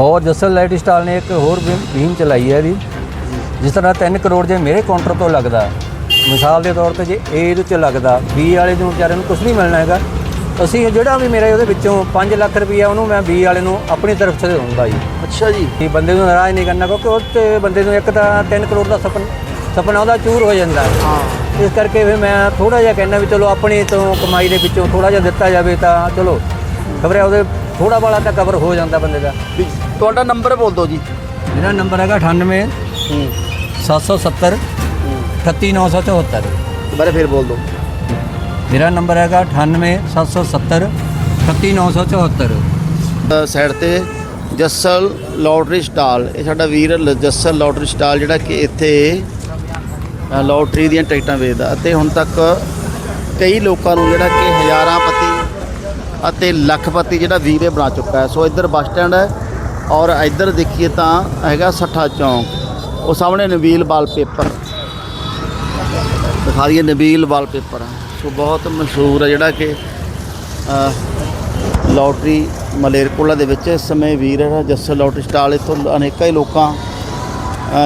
ਔਰ Jasal light stall ਨੇ ਇੱਕ ਹੋਰ ਵੀ- ਮੁਹਿੰਮ ਚਲਾਈ ਹੈ ਇਹਦੀ ਜਿਸ ਤਰ੍ਹਾਂ 3 ਕਰੋੜ ਜੇ ਮੇਰੇ ਕਾਊਂਟਰ ਤੋਂ ਲੱਗਦਾ। ਮਿਸਾਲ ਦੇ ਤੌਰ ਤੇ ਜੇ ਇਹ ਇਹਦੇ ਚ ਲੱਗਦਾ ਬੀ ਵਾਲੇ ਨੂੰ ਵਿਚਾਰੇ ਨੂੰ ਕੁਝ ਨਹੀਂ ਮਿਲਣਾ ਹੈਗਾ। ਅਸੀਂ ਜਿਹੜਾ ਵੀ ਮੇਰਾ ਉਹਦੇ ਵਿੱਚੋਂ 5 ਲੱਖ ਰੁਪਈਆ ਉਹਨੂੰ ਮੈਂ ਬੀ ਵਾਲੇ ਨੂੰ ਆਪਣੀ ਤਰਫ ਤੋਂ ਦੇਵਾਂਗਾ ਜੀ। ਅੱਛਾ ਜੀ। ਕਿ ਬੰਦੇ ਨੂੰ ਨਾਰਾਜ਼ ਨਹੀਂ ਕਰਨਾ ਕਿਉਂਕਿ ਉਹ ਤੇ ਬੰਦੇ ਨੂੰ ਇੱਕ ਤਾਂ 3 ਕਰੋੜ ਦਾ ਸਪਨ ਸੁਪਨਾ ਉਹਦਾ ਚੂਰ ਹੋ ਜਾਂਦਾ। ਹੈ। ਇਸ ਕਰਕੇ ਫਿਰ ਮੈਂ ਥੋੜਾ ਜਿਹਾ ਕਹਿੰਦਾ ਵੀ ਚਲੋ ਆਪਣੀ ਤੋਂ ਕਮਾਈ ਦੇ ਵਿੱਚੋਂ ਥੋੜਾ ਜਿਹਾ ਦਿੱਤਾ ਜਾਵੇ ਤਾਂ ਚਲੋ ਖਬਰੇ ਉਹਦੇ ਥੋੜਾ ਬਾਲਾ ਤਾਂ ਕਵਰ ਹੋ ਜਾਂਦਾ ਬੰਦੇ ਦਾ। ਵੀ ਤੁਹਾਡਾ ਨੰਬਰ ਬੋਲ ਦਿਓ ਜੀ। ਮੇਰਾ ਨੰਬਰ ਹੈਗਾ 98 ਹੂੰ। 770 38974 ਦੁਬਾਰਾ ਫੇਰ ਬੋਲ ਦਿਓ। ਮੇਰਾ ਨੰਬਰ ਹੈਗਾ 98 770 38974 ਸਾਈਡ ਤੇ ਜੱਸਲ ਲੋਟਰੀ ਸਟਾਲ। ਇਹ ਸਾਡਾ ਵੀਰ ਜੱਸਲ ਲੋਟਰੀ ਸਟਾਲ ਜਿਹੜਾ ਕਿ ਇੱਥੇ ਲੋਟਰੀ ਦੀਆਂ ਟਿਕਟਾਂ ਵੇਚਦਾ। ਅਤੇ ਹੁਣ ਤੱਕ ਕਈ ਲੋਕਾਂ ਨੂੰ ਜਿਹੜਾ ਕਿ ਹਜ਼ਾਰਾਂ ਪਤੀ ਅਤੇ ਲੱਖਪਤੀ ਜਿਹੜਾ ਵੀਰ ਇਹ ਬਣਾ ਚੁੱਕਾ ਹੈ। ਸੋ ਇੱਧਰ ਬੱਸ ਸਟੈਂਡ ਹੈ ਔਰ ਇੱਧਰ ਦੇਖੀਏ ਤਾਂ ਹੈਗਾ ਸੱਠਾ ਚੌਂਕ। ਉਹ ਸਾਹਮਣੇ ਨਵੀਲ ਵਾਲਪੇਪਰ। ਦਿਖਾ ਦਈਏ ਨਬੀਲ ਵਾਲਪੇਪਰ। ਸੋ ਬਹੁਤ ਮਸ਼ਹੂਰ ਹੈ ਜਿਹੜਾ ਕਿ ਲੋਟਰੀ ਮਲੇਰਕੋਲਾ ਦੇ ਵਿੱਚ ਇਸ ਸਮੇਂ ਵੀਰ ਹੈ ਜੱਸਲ ਲੋਟਰੀ ਸਟਾਲ ਇੱਥੋਂ ਅਨੇਕਾਂ ਹੀ ਲੋਕਾਂ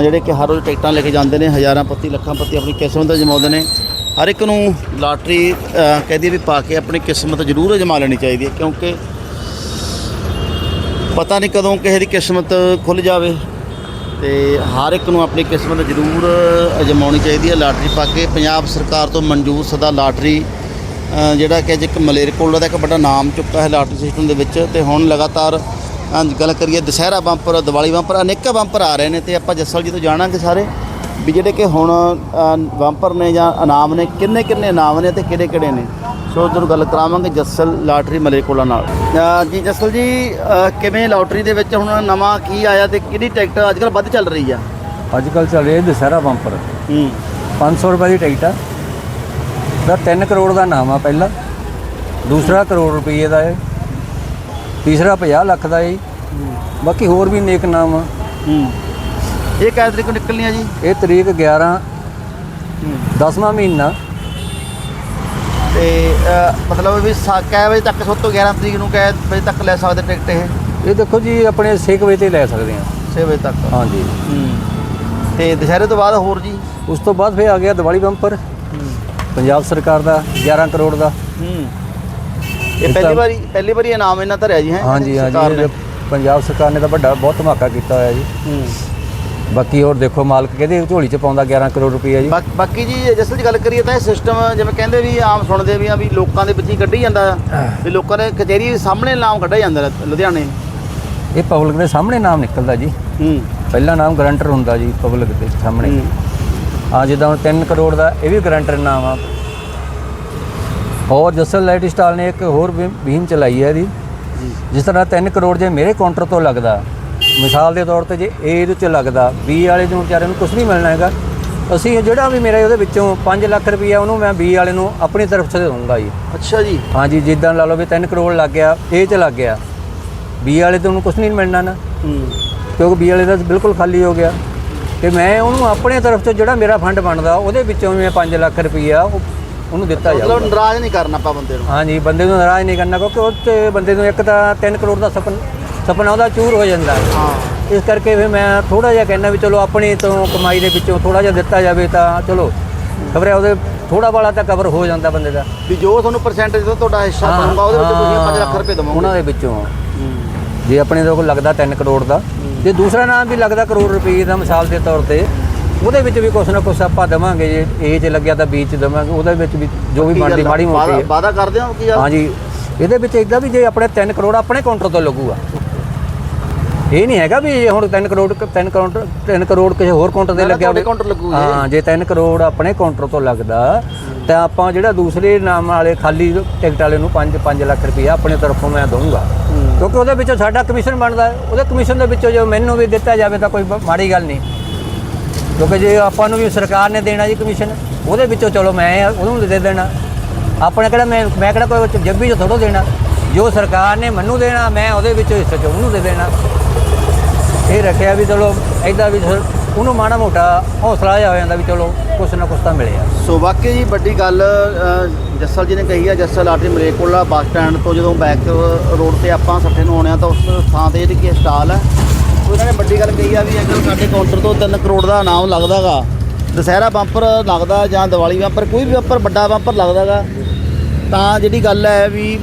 ਜਿਹੜੇ ਕਿ ਹਰ ਰੋਜ਼ ਟਿਕਟਾਂ ਲੈ ਕੇ ਜਾਂਦੇ ਨੇ, ਹਜ਼ਾਰਾਂ ਪੱਤੀ, ਲੱਖਾਂ ਪੱਤੀ ਆਪਣੀ ਕਿਸਮਤ ਦਾ ਜਮਾਉਂਦੇ ਨੇ। ਹਰ ਇੱਕ ਨੂੰ ਲਾਟਰੀ ਅ, ਕਹਿੰਦੀ ਵੀ ਪਾ ਕੇ ਆਪਣੀ ਕਿਸਮਤ ਜ਼ਰੂਰ ਅਜਮਾ ਲੈਣੀ ਚਾਹੀਦੀ ਹੈ ਕਿਉਂਕਿ ਪਤਾ ਨਹੀਂ ਕਦੋਂ ਕਿਸੇ ਦੀ ਕਿਸਮਤ ਖੁੱਲ ਜਾਵੇ ਤੇ ਹਰ ਇੱਕ ਨੂੰ ਆਪਣੀ ਕਿਸਮਤ ਜ਼ਰੂਰ ਅਜਮਾਉਣੀ ਚਾਹੀਦੀ ਹੈ। ਲਾਟਰੀ ਪਾ ਕੇ ਪੰਜਾਬ ਸਰਕਾਰ ਤੋਂ ਮਨਜ਼ੂਰ ਸਦਾ ਲਾਟਰੀ ਜਿਹੜਾ ਕਿ ਅੱਜ ਇੱਕ ਮਲੇਰਕੋਟਲਾ ਦਾ ਇੱਕ ਵੱਡਾ ਨਾਮ ਚੁੱਕਾ ਹੈ ਲਾਟਰੀ ਸਿਸਟਮ ਦੇ ਵਿੱਚ ਤੇ ਹੁਣ ਲਗਾਤਾਰ ਗੱਲ ਕਰੀਏ ਦੁਸਹਿਰਾ ਬੰਪਰ ਦੀਵਾਲੀ ਬੰਪਰ ਅਨੇਕਾਂ ਬੰਪਰ ਆ ਰਹੇ ਨੇ ਤੇ ਆਪਾਂ ਜੱਸਲ ਜੀ ਤੋਂ ਜਾਣਾਂਗੇ ਸਾਰੇ। ਵੀ ਜਿਹੜੇ ਕਿ ਹੁਣ ਅ, ਬੰਪਰ ਨੇ ਜਾਂ ਇਨਾਮ ਨੇ ਕਿੰਨੇ ਕਿੰਨੇ ਇਨਾਮ ਨੇ ਤੇ ਕਿਹੜੇ ਕਿਹੜੇ ਨੇ? ਸੋ ਜਦੋਂ ਗੱਲ ਕਰਾਵਾਂਗੇ ਜੱਸਲ ਲਾਟਰੀ ਮਲੇਰਕੋਟਲਾ ਨਾਲ। ਜੀ ਜੱਸਲ ਜੀ ਕਿਵੇਂ ਲਾਟਰੀ ਦੇ ਵਿੱਚ ਹੁਣ ਨਵਾਂ ਕੀ ਆਇਆ ਤੇ ਕਿਹੜੀ ਟਿਕਟ ਅੱਜ ਕੱਲ੍ਹ ਵੱਧ ਚੱਲ ਰਹੀ ਆ? ਅੱਜ ਕੱਲ ਚੱਲ ਰਿਹਾ ਦਸਹਿਰਾ ਬੰਪਰ ਹੂੰ। 500 ਰੁਪਏ ਦੀ ਟਿਕਟ ਆ। ਦਾ 3 ਕਰੋੜ ਦਾ ਨਾਮ ਆ ਪਹਿਲਾ। ਦੂਸਰਾ ਕਰੋੜ ਰੁਪਏ ਦਾ ਹੈ ਤੀਸਰਾ 50 ਲੱਖ ਦਾ ਹੈ। ਬਾਕੀ ਹੋਰ ਵੀ ਨੇਕ ਨਾਮ ਆ। ਹੂੰ। ਇਹ ਕਿਹ ਤਰੀਕ ਨੂੰ ਨਿਕਲਣੀ ਆ ਜੀ? ਇਹ ਤਰੀਕ 11 10ਵਾਂ ਮਹੀਨਾ। ਤੇ ਅ, ਮਤਲਬ ਵੀ ਸਾ- ਕੈ ਵਜੇ ਤੱਕ ਸਭ ਤੋਂ 11 ਤਰੀਕ ਨੂੰ ਕੈ ਵਜੇ ਤੱਕ ਲੈ ਸਕਦੇ ਟਿਕਟ ਇਹ? ਇਹ ਦੇਖੋ ਜੀ ਆਪਣੇ 6 ਵਜੇ ਤੇ ਲੈ ਸਕਦੇ ਆ 6 ਵਜੇ ਤੱਕ। ਹਾਂਜੀ। ਹੂੰ। ਤੇ ਦੁਸ਼ਹਿਰੇ ਤੋਂ ਬਾਅਦ ਹੋਰ ਜੀ? ਉਸ ਤੋਂ ਬਾਅਦ ਫਿਰ ਆ ਗਿਆ ਦੀਵਾਲੀ ਬੰਪਰ। ਪੰਜਾਬ ਸਰਕਾਰ ਦਾ 11 ਕਰੋੜ ਦਾ। ਹੂੰ। ਇਹ ਪਹਿਲੀ ਤਾਂ- ਵਾਰੀ ਪਹਿਲੀ ਵਾਰੀ ਇਨਾਮ ਇਹਨਾਂ ਧਰਿਆ ਜੀ ਹੈ? ਹਾਂਜੀ ਹਾਂਜੀ। ਇਹ ਪੰਜਾਬ ਸਰਕਾਰ ਨੇ ਤਾਂ ਵੱਡਾ ਬਹੁਤ ਧਮਾਕਾ ਕੀਤਾ ਹੋਇਆ ਜੀ। ਹੂੰ। ਬਾਕੀ ਹੋਰ ਦੇਖੋ ਮਾਲਕ ਕਹਿੰਦੇ ਝੋਲੀ 'ਚ ਪਾਉਂਦਾ 11 ਕਰੋੜ ਰੁਪਏ ਜੀ। ਬਾਕੀ ਜੀ ਜਸਲ ਦੀ ਗੱਲ ਕਰੀਏ ਤਾਂ ਇਹ ਸਿਸਟਮ ਜਿਵੇਂ ਕਹਿੰਦੇ ਵੀ ਆਮ ਸੁਣਦੇ ਵੀ ਆ ਵੀ ਲੋਕਾਂ ਦੇ ਵਿੱਚ ਹੀ ਕੱਢੀ ਜਾਂਦਾ। ਵੀ ਲੋਕਾਂ ਦੇ ਕਚਹਿਰੀ ਸਾਹਮਣੇ ਨਾਮ ਕੱਢਿਆ ਜਾਂਦਾ ਲੁ- ਲੁਧਿਆਣੇ। ਇਹ ਪਬਲਿਕ ਦੇ ਸਾਹਮਣੇ ਨਾਮ ਨਿਕਲਦਾ ਜੀ। ਹੂੰ। ਪਹਿਲਾ ਨਾਮ ਗਰੰਟਰ ਹੁੰਦਾ ਜੀ ਪਬਲਿਕ ਦੇ ਸਾਹਮਣੇ। ਹੂੰ। ਆ ਜਿੱਦਾਂ ਹੁਣ 3 ਕਰੋੜ ਦਾ ਇਹ ਵੀ ਗਰੰਟਰ ਨਾਮ ਆ। ਔਰ ਜਸਲ ਲਾਈਟ ਸਟਾਲ ਨੇ ਇੱਕ ਹੋਰ ਵੀ ਮੁਹਿੰਮ ਚਲਾਈ ਹੈ ਇਹਦੀ। ਜਿਸ ਤਰ੍ਹਾਂ 3 ਕਰੋੜ ਜੇ ਮੇਰੇ ਕਾਊਂਟਰ ਤੋਂ ਲੱਗਦਾ ਮਿਸਾਲ ਦੇ ਤੌਰ ਤੇ ਜੇ ਇਹ ਇਹਦੇ ਚ ਲੱਗਦਾ ਬੀ ਵਾਲੇ ਨੂੰ ਵਿਚਾਰੇ ਨੂੰ ਕੁਝ ਨਹੀਂ ਮਿਲਣਾ ਹੈਗਾ। ਅਸੀਂ ਜਿਹੜਾ ਵੀ ਮੇਰਾ ਉਹਦੇ ਵਿੱਚੋਂ 5 ਲੱਖ ਰੁਪਈਆ ਉਹਨੂੰ ਮੈਂ ਬੀ ਵਾਲੇ ਨੂੰ ਆਪਣੀ ਤਰਫ ਤੋਂ ਦੇਵਾਂਗਾ ਜੀ। ਅੱਛਾ ਜੀ। ਹਾਂਜੀ ਜਿੱਦਾਂ ਲਾ ਲਓ ਵੀ 3 ਕਰੋੜ ਲੱਗ ਗਿਆ ਇਹ ਚ ਲੱਗ ਗਿਆ। ਬੀ ਵਾਲੇ ਤੋਂ ਉਹਨੂੰ ਕੁਝ ਨਹੀਂ ਮਿਲਣਾ ਨਾ। ਕਿਉਂਕਿ ਬੀ ਵਾਲੇ ਦਾ ਬਿਲਕੁਲ ਖਾਲੀ ਹੋ ਗਿਆ। ਤੇ ਮੈਂ ਉਹਨੂੰ ਆਪਣੇ ਤਰਫ ਤੋਂ ਜਿਹੜਾ ਮੇਰਾ ਫੰਡ ਬਣਦਾ ਉਹਦੇ ਵਿੱਚੋਂ ਮੈਂ 5 ਲੱਖ ਰੁਪਈਆ ਉਹ ਉਹਨੂੰ ਦਿੱਤਾ ਮਤਲਬ ਜਾਊਗਾ। ਨਾਰਾਜ਼ ਨਹੀਂ ਕਰਨਾ ਆਪਾਂ ਬੰਦੇ ਨੂੰ। ਹਾਂਜੀ ਬੰਦੇ ਨੂੰ ਨਾਰਾਜ਼ ਨਹੀਂ ਕਰਨਾ ਕਿਉਂਕਿ ਉਹ ਤੇ ਬੰਦੇ ਨੂੰ ਇੱਕ ਤਾਂ 3 ਕਰੋੜ ਦਾ ਸਪਨ ਸੁਪਨਾ ਉਹਦਾ ਚੂਰ ਹੋ ਜਾਂਦਾ ਹੈ। ਹਾਂ। ਇਸ ਕਰਕੇ ਫਿਰ ਮੈਂ ਥੋੜਾ ਜਿਹਾ ਕਹਿੰਦਾ ਵੀ ਚਲੋ ਆਪਣੀ ਤੋਂ ਕਮਾਈ ਦੇ ਵਿੱਚੋਂ ਥੋੜਾ ਜਿਹਾ ਦਿੱਤਾ ਜਾਵੇ ਤਾਂ ਚਲੋ ਖਬਰੇ ਉਹਦੇ ਥੋੜਾ ਬਾਲਾ ਤਾਂ ਕਵਰ ਹੋ ਜਾਂਦਾ ਬੰਦੇ ਦਾ। ਵੀ ਜੋ ਤੁਹਾਨੂੰ ਪਰਸੈਂਟੇਜ ਤੋਂ ਤੁਹਾਡਾ ਹਿੱਸਾ ਬਣੂਗਾ ਉਹਦੇ ਵਿੱਚ ਤੁਸੀਂ 5 ਲੱਖ ਰੁਪਏ ਦੇਵੋਗੇ। ਉਹਨਾਂ ਦੇ ਵਿੱਚੋਂ। ਜੇ ਆਪਣੇ ਕੋਲ ਲੱਗਦਾ 3 ਕਰੋੜ ਦਾ ਤੇ ਦੂਸਰਾ ਨਾਮ ਵੀ ਲੱਗਦਾ ਕਰੋੜ ਰੁਪਏ ਦਾ ਮਿਸਾਲ ਦੇ ਤੌਰ ਤੇ ਉਹਦੇ ਵਿੱਚ ਵੀ ਕੁਛ ਨਾ ਕੁਛ ਆਪਾਂ ਦੇਵਾਂਗੇ ਜੇ ਏ 'ਚ ਲੱਗਿਆ ਤਾਂ ਬੀ 'ਚ ਦੇਵਾਂਗੇ ਉਹਦੇ ਵਿੱਚ ਵੀ ਜੋ ਵੀ ਬਣਦੀ? ਮਾੜੀ ਮੋਟੀ। ਵਾਅਦਾ ਕਰਦੇ ਹੋ ਕੀ ਹਾਂਜੀ। ਇਹਦੇ ਵਿੱਚ ਇਦਾਂ ਵੀ ਜੇ ਆਪਣੇ 3 ਕਰੋੜ ਆਪਣੇ ਕਾਊਂਟਰ ਤੋਂ ਲੱਗੂਗਾ ਇਹ ਨਹੀਂ ਹੈਗਾ ਵੀ ਹੁਣ 3 ਕਰੋੜ 3 ਕਾਊਂਟਰ 3 ਕਰੋੜ ਕਿਸੇ ਹੋਰ ਕਾਊਂਟਰ ਤੇ ਲੱਗਿਆ ਹੋਵੇ। ਲੱਗੂਗਾ। ਹਾਂ ਜੇ 3 ਕਰੋੜ ਆਪਣੇ ਕਾਊਂਟਰ ਤੋਂ ਲੱਗਦਾ ਤਾਂ ਆਪਾਂ ਜਿਹੜਾ ਦੂਸਰੇ ਨਾਮ ਵਾਲੇ ਖਾਲੀ ਟਿਕਟ ਵਾਲੇ ਨੂੰ 5 5 ਲੱਖ ਰੁਪਇਆ ਆਪਣੇ ਤਰਫੋਂ ਮੈਂ ਦਊਂਗਾ। ਕਿਉਂਕਿ ਉਹਦੇ ਵਿੱਚੋਂ ਸਾਡਾ ਕਮਿਸ਼ਨ ਬਣਦਾ ਹੈ। ਉਹਦੇ ਕਮਿਸ਼ਨ ਦੇ ਵਿੱਚੋਂ ਜੋ ਮੈਨੂੰ ਵੀ ਦਿੱਤਾ ਜਾਵੇ ਤਾਂ ਕੋਈ ਮਾੜੀ ਗੱਲ ਨਹੀਂ। ਕਿਉਂਕਿ ਜੇ ਆਪਾਂ ਨੂੰ ਵੀ ਸਰਕਾਰ ਨੇ ਦੇਣਾ ਜੀ ਕਮਿਸ਼ਨ ਉਹਦੇ ਵਿੱਚੋਂ ਚਲੋ ਮੈਂ ਉਹਨੂੰ ਦੇ ਦੇਣਾ। ਆਪਣੇ ਕਿਹੜਾ ਮੈਂ ਮੈਂ ਕਿਹੜਾ ਕੋਈ ਜੱਬੀ ਚ ਥੋੜੋ ਦੇਣਾ। ਜੋ ਸਰਕਾਰ ਨੇ ਮੈਨੂੰ ਦੇਣਾ ਮੈਂ ਉਹਦੇ ਵਿੱਚੋਂ ਹਿੱਸੇ ਚ ਉਹਨੂੰ ਦੇ ਦੇਣਾ। ਇਹ ਰੱਖਿਆ ਵੀ ਚਲੋ ਐਦਾਂ ਵੀ ਉਹਨੂੰ ਮਾੜਾ ਮੋਟਾ ਹੌਸਲਾ ਜਿਹਾ ਹੋ ਜਾਂਦਾ ਵੀ ਚਲੋ, ਕੁਛ ਨਾ ਕੁਛ ਤਾਂ ਮਿਲਿਆ। ਸੋ ਵਾਕਈ ਜੀ ਵੱਡੀ ਗੱਲ ਜੱਸਲ ਜੀ ਨੇ ਕਹੀ ਆ, Jassal lottery Malerkotla bus stand ਤੋਂ ਜਦੋਂ ਬੈਕ ਰੋਡ ਤੇ ਆਪਾਂ ਸੱਠੇ ਨੂੰ ਆਉਣੇ ਆ ਤਾਂ ਉਸ ਥਾਂ ਤੇ ਜਿਹੜੀ ਕਿ ਸਟਾਲ ਹੈ ਉਹਨਾਂ ਨੇ ਵੱਡੀ ਗੱਲ ਕਹੀ ਆ ਵੀ ਅਗਰ ਸਾਡੇ ਕਾਊਂਟਰ ਤੋਂ 3 ਕਰੋੜ ਦਾ ਇਨਾਮ ਲੱਗਦਾਗਾ, ਦੁਸਹਿਰਾ ਬੰਪਰ ਲੱਗਦਾ ਜਾਂ ਦੀਵਾਲੀ ਬੰਪਰ ਕੋਈ ਵੀ ਬੰਪਰ ਵੱਡਾ ਬੰਪਰ ਲੱਗਦਾਗਾ, ਤਾਂ ਜਿਹੜੀ ਗੱਲ ਹੈ ਵੀ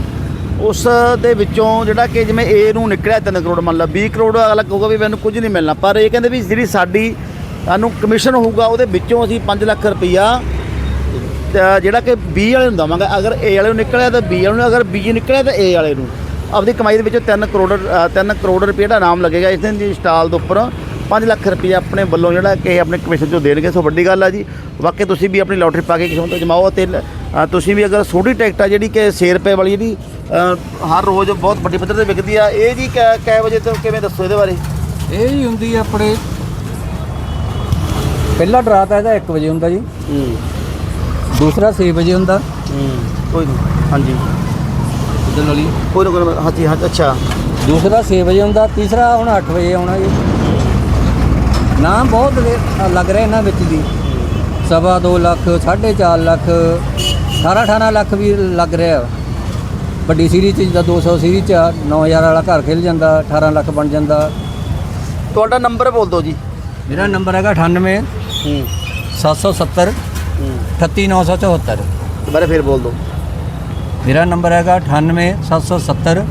ਉਸ ਦੇ ਵਿੱਚੋਂ ਜਿਹੜਾ ਕਿ ਜਿਵੇਂ ਏ ਨੂੰ ਨਿਕਲਿਆ 3 ਕਰੋੜ, ਮੰਨ ਲਾ 20 ਕਰੋੜ ਅਗਲਾ ਕਹੂਗਾ ਵੀ ਮੈਨੂੰ ਕੁਝ ਨਹੀਂ ਮਿਲਣਾ, ਪਰ ਇਹ ਕਹਿੰਦੇ ਵੀ ਜਿਹੜੀ ਸਾਡੀ, ਸਾਨੂੰ ਕਮਿਸ਼ਨ ਹੋਊਗਾ, ਉਹਦੇ ਵਿੱਚੋਂ ਅਸੀਂ 5 ਲੱਖ ਰੁਪਈਆ ਜਿਹੜਾ ਕਿ B ਵਾਲੇ ਨੂੰ ਦਵਾਂਗਾ। ਅਗਰ A ਵਾਲੇ ਨੂੰ ਨਿਕਲਿਆ ਤਾਂ B ਵਾਲੇ ਨੂੰ, ਅਗਰ B ਨਿਕਲਿਆ ਤਾਂ A ਵਾਲੇ ਨੂੰ। ਆਪਦੀ ਕਮਾਈ ਦੇ ਵਿੱਚੋਂ 3 ਕਰੋੜ 3 ਕਰੋੜ ਰੁਪਏ ਦਾ ਇਨਾਮ ਲੱਗੇਗਾ ਇਸ ਦਿਨ ਦੀ ਸਟਾਲ ਦੇ ਉੱਪਰ। 5 ਲੱਖ ਰੁਪਏ ਆਪਣੇ ਵੱਲੋਂ ਜਿਹੜਾ ਕਿ ਆਪਣੇ ਕਮਿਸ਼ਨ ਚੋਂ ਦੇਣਗੇ, ਸੋ ਵੱਡੀ ਗੱਲ ਆ ਜੀ। ਵਾਕਿਆ ਤੁਸੀਂ ਵੀ ਆਪਣੀ ਲੋਟਰੀ ਪਾ ਕੇ ਕਿਸਮਤ ਜਮਾਓ ਤੇ ਤੁਸੀਂ ਵੀ ਅਗਰ ਛੋਟੀ ਟਿਕਟ ਆ ਜਿਹੜੀ ਕਿ 6 ਰੁਪਏ ਵਾਲੀ ਜਿਹੜੀ ਹਰ ਰੋਜ਼ ਬਹੁਤ ਵੱਡੀ ਪੱਧਰ ਤੇ ਵਿਕਦੀ ਆ। ਇਹ ਜੀ ਕੈ ਕੈ ਵਜੇ ਤੋਂ ਕਿਵੇਂ ਦੱਸੋ ਇਹਦੇ ਬਾਰੇ? ਇਹ ਹੀ ਹੁੰਦੀ ਆ ਆਪਣੇ ਪਹਿਲਾ ਡਰਾ ਤਾਂ ਇਹਦਾ 1 ਵਜੇ ਹੁੰਦਾ ਜੀ। ਹੂੰ। ਦੂਸਰਾ 6 ਵਜੇ ਹੁੰਦਾ। ਹੂੰ ਕੋਈ ਨਹੀਂ ਹਾਂਜੀ। ਉਧਰ ਵਾਲੀ ਕੋਈ ਨਾ ਕੋਈ ਨਾ, ਹਾਂਜੀ ਹਾਂ ਅੱਛਾ। ਦੂਸਰਾ 6 ਵਜੇ ਹੁੰਦਾ ਤੀਸਰਾ ਹੁਣ 8 ਵਜੇ ਆਉਣਾ ਜੀ। ਨਾਮ ਬਹੁਤ ਲੱਗ ਰਿਹਾ ਇਹਨਾਂ ਵਿੱਚ ਦੀ ਸਵਾ 2 ਲੱਖ 4.5 ਲੱਖ 18 18 ਲੱਖ ਵੀ ਲੱਗ ਰਿਹਾ। ਵੱਡੀ ਸੀਰੀਜ਼ 'ਚ ਜਿੱਦਾਂ 200 ਸੀਰੀਜ਼ 'ਚ 9000 ਵਾਲਾ ਘਰ ਖੇਲ ਜਾਂਦਾ 18 ਲੱਖ ਬਣ ਜਾਂਦਾ। ਤੁਹਾਡਾ ਨੰਬਰ ਬੋਲ ਦਿਓ ਜੀ। ਮੇਰਾ ਨੰਬਰ ਹੈਗਾ 98 ਹੂੰ। 770 ਹੂੰ। 38974 ਦੁਬਾਰਾ ਫੇਰ ਬੋਲ ਦਿਓ। ਮੇਰਾ ਨੰਬਰ ਹੈਗਾ 98 770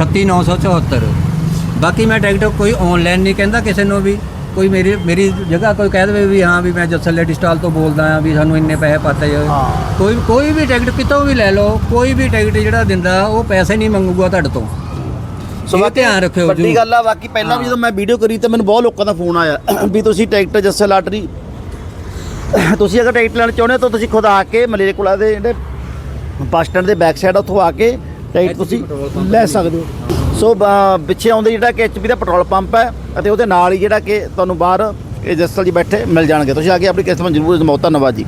38974 ਬਾਕੀ ਮੈਂ ਟਿਕਟ ਕੋਈ ਆਨਲਾਈਨ ਨਹੀਂ ਕਹਿੰਦਾ ਕਿਸੇ ਨੂੰ ਵੀ। ਕੋਈ ਮੇਰੀ ਮੇਰੀ ਜਗ੍ਹਾ ਕੋਈ ਕਹਿ ਦੇਵੇ ਵੀ ਹਾਂ ਵੀ ਮੈਂ ਜੱਸਲ ਲੈਡੀ ਸਟਾਲ ਤੋਂ ਬੋਲਦਾ ਆ ਵੀ ਸਾਨੂੰ ਇੰਨੇ ਪੈਸੇ ਪਾਤੇ ਜਾਓ ਹਾਂ। ਕੋਈ ਕੋਈ ਵੀ ਟਿਕਟ ਕਿਤੋਂ ਵੀ ਲੈ ਲਓ ਕੋਈ ਵੀ ਟਿਕਟ ਜਿਹੜਾ ਦਿੰਦਾ ਉਹ ਪੈਸੇ ਨਹੀਂ ਮੰਗੂਗਾ ਤੁਹਾਡੇ ਤੋਂ। ਸੋ ਇਹ ਬਾਕੀ ਧਿਆਨ ਰੱਖਿਓ ਵੱਡੀ ਜੀ ਗੱਲ ਆ ਬਾਕੀ ਪਹਿਲਾਂ ਵੀ ਜਦੋਂ ਮੈਂ ਵੀਡੀਓ ਕਰੀ ਤਾਂ ਮੈਨੂੰ ਬਹੁਤ ਲੋਕਾਂ ਦਾ ਫੋਨ ਆਇਆ ਵੀ ਤੁਸੀਂ ਟਿਕਟ ਜੱਸੇ ਲਾਟਰੀ ਤੁਸੀਂ ਅਗਰ ਟਿਕਟ ਲੈਣਾ ਚਾਹੁੰਦੇ ਹੋ ਤਾਂ ਤੁਸੀਂ ਖੁਦ ਆ ਕੇ ਮਲੇਰਕੋਲਾ ਦੇ ਜਿਹੜੇ ਬੱਸ ਸਟੈਂਡ ਦੇ ਬੈਕ ਸਾਈਡ ਉੱਥੋਂ ਆ ਕੇ ਟਿਕਟ ਤੁਸੀਂ ਲੈ ਸਕਦੇ ਹੋ। ਸੋ ਪਿੱਛੇ ਆਉਂਦੇ ਜਿਹੜਾ ਕਿ ਐਚਪੀ ਦਾ ਪੈਟਰੋਲ ਪੰਪ ਹੈ ਅਤੇ ਉਹਦੇ ਨਾਲ ਹੀ ਜਿਹੜਾ ਕਿ ਤੁਹਾਨੂੰ ਬਾਹਰ, ਇਹ ਜੱਸਲ ਜੀ ਬੈਠੇ ਮਿਲ ਜਾਣਗੇ। ਤੁਸੀਂ ਆ ਕੇ ਆਪਣੀ ਕਿਸਮਤ ਜ਼ਰੂਰ ਜਮਾਓ ਧੰਨਵਾਦ ਜੀ।